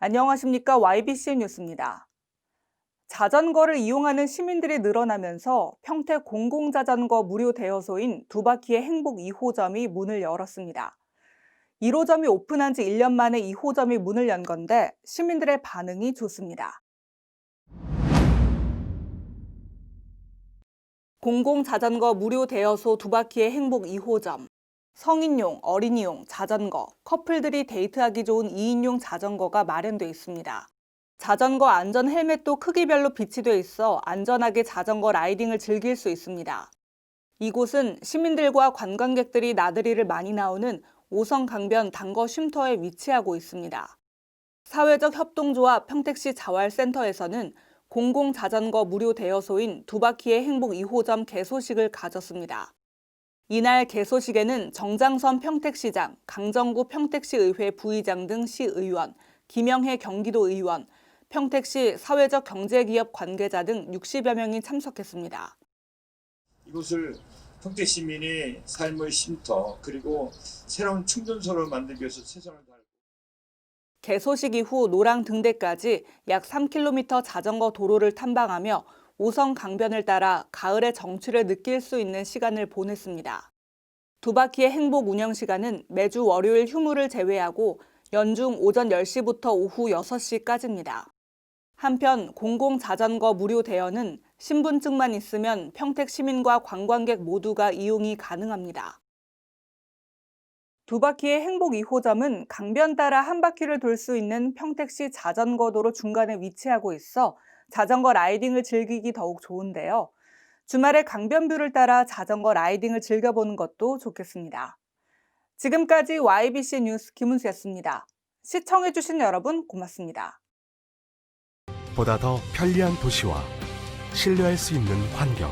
안녕하십니까 YBC 뉴스입니다. 자전거를 이용하는 시민들이 늘어나면서 평택 공공자전거 무료 대여소인 두바퀴의 행복 2호점이 문을 열었습니다. 1호점이 오픈한 지 1년 만에 2호점이 문을 연 건데 시민들의 반응이 좋습니다. 공공자전거 무료 대여소 두바퀴의 행복 2호점. 성인용, 어린이용, 자전거, 커플들이 데이트하기 좋은 2인용 자전거가 마련돼 있습니다. 자전거 안전 헬멧도 크기별로 비치돼 있어 안전하게 자전거 라이딩을 즐길 수 있습니다. 이곳은 시민들과 관광객들이 나들이를 많이 나오는 오성 강변 단거 쉼터에 위치하고 있습니다. 사회적 협동조합 평택시 자활센터에서는 공공자전거 무료 대여소인 두바퀴의 행복 2호점 개소식을 가졌습니다. 이날 개소식에는 정장선 평택시장, 강정구 평택시의회 부의장 등 시의원, 김영혜 경기도 의원, 평택시 사회적 경제기업 관계자 등 60여 명이 참석했습니다. 이곳을 평택 시민이 삶의 쉼터 그리고 새로운 충전소를 만들기 위해서 최선을 다할 개소식 이후 노랑 등대까지 약 3km 자전거 도로를 탐방하며 오성 강변을 따라 가을의 정취를 느낄 수 있는 시간을 보냈습니다. 두 바퀴의 행복 운영 시간은 매주 월요일 휴무를 제외하고 연중 오전 10시부터 오후 6시까지입니다. 한편 공공 자전거 무료 대여는 신분증만 있으면 평택 시민과 관광객 모두가 이용이 가능합니다. 두 바퀴의 행복 2호점은 강변 따라 한 바퀴를 돌 수 있는 평택시 자전거도로 중간에 위치하고 있어 자전거 라이딩을 즐기기 더욱 좋은데요. 주말에 강변뷰를 따라 자전거 라이딩을 즐겨보는 것도 좋겠습니다. 지금까지 YBC 뉴스 김은수였습니다. 시청해주신 여러분 고맙습니다. 보다 더 편리한 도시와 신뢰할 수 있는 환경,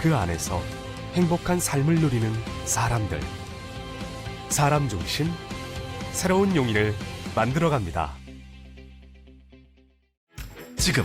그 안에서 행복한 삶을 누리는 사람들. 사람 중심, 새로운 용인을 만들어갑니다. 지금